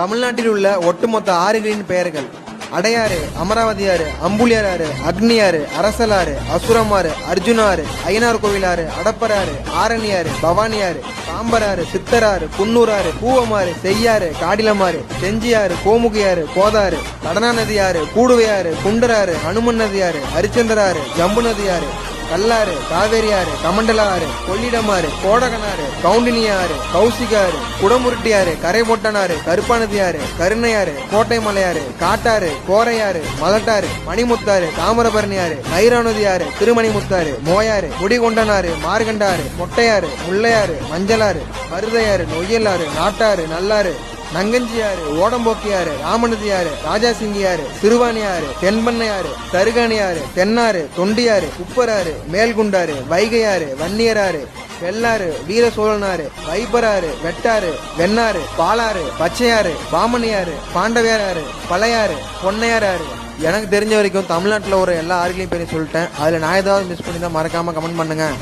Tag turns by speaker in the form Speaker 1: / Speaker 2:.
Speaker 1: தமிழ்நாட்டில் உள்ள ஒட்டுமொத்த ஆறுகளின் பெயர்கள். அடையாறு அமராவதி ஆறு அம்புலியார் அம்புலியாறு அக்னியாறு அரசலாறு அசுரமாறு அர்ஜுனாறு ஐயனார் கோவிலாறு அடப்பராறு ஆரணியாறு பவானியாறு பாம்பராறு சித்தராறு குன்னூராறு பூவமாறு செய்யாறு காடிலமாறு செஞ்சியாறு கோமுகையாறு கோதாறு கடனா நதியாறு கூடுவையாறு குண்டராறு அனுமன் நதியாறு ஹரிச்சந்திராறு ஜம்பு நதியாறு கல்லாறு காவேரி ஆறு கமண்டல ஆறு கொள்ளிடம் ஆறு கோடகனாறு கவுண்டினியாறு கௌசிகாறு குடமுருட்டியாறு கரைபொட்டனாறு கருப்பாநதியாறு கருணையாறு கோட்டை மலையாறு காட்டாறு கோரையாறு மலட்டாறு மணிமுத்தாறு தாமிரபரணியாறு ஆறு திருமணிமுத்தாறு மோயாறு முடிகொண்டனாறு மார்கண்டாறு மொட்டையாறு முள்ளையாறு மஞ்சளாறு மருதையாறு நொய்யலாறு நாட்டாறு நல்லாறு நங்கஞ்சியாறு ஓடம்போக்கியாறு ராமநதியாறு ராஜாசிங்கியாறு சிறுவாணியாறு தென்பண்ணையாறு தருகாணியாறு தென்னாறு? தொண்டியாறு உப்பராறு மேல்குண்டாறு வைகையாறு வன்னியராறு வெள்ளாறு? வீர சோழனாறு வைப்பராறு வெட்டாறு? வெண்ணாறு? பாலாறு? பச்சையாறு பாமணியாறு பாண்டவியாறு பழையாறு பொன்னையாறு எனக்கு தெரிஞ்ச வரைக்கும் தமிழ்நாட்டில் ஒரு எல்லா ஆறுகளையும் பேரையும் சொல்லிட்டேன். அதில் நான் ஏதாவது மிஸ் பண்ணி தான் மறக்காமல் கமெண்ட் பண்ணுங்கள்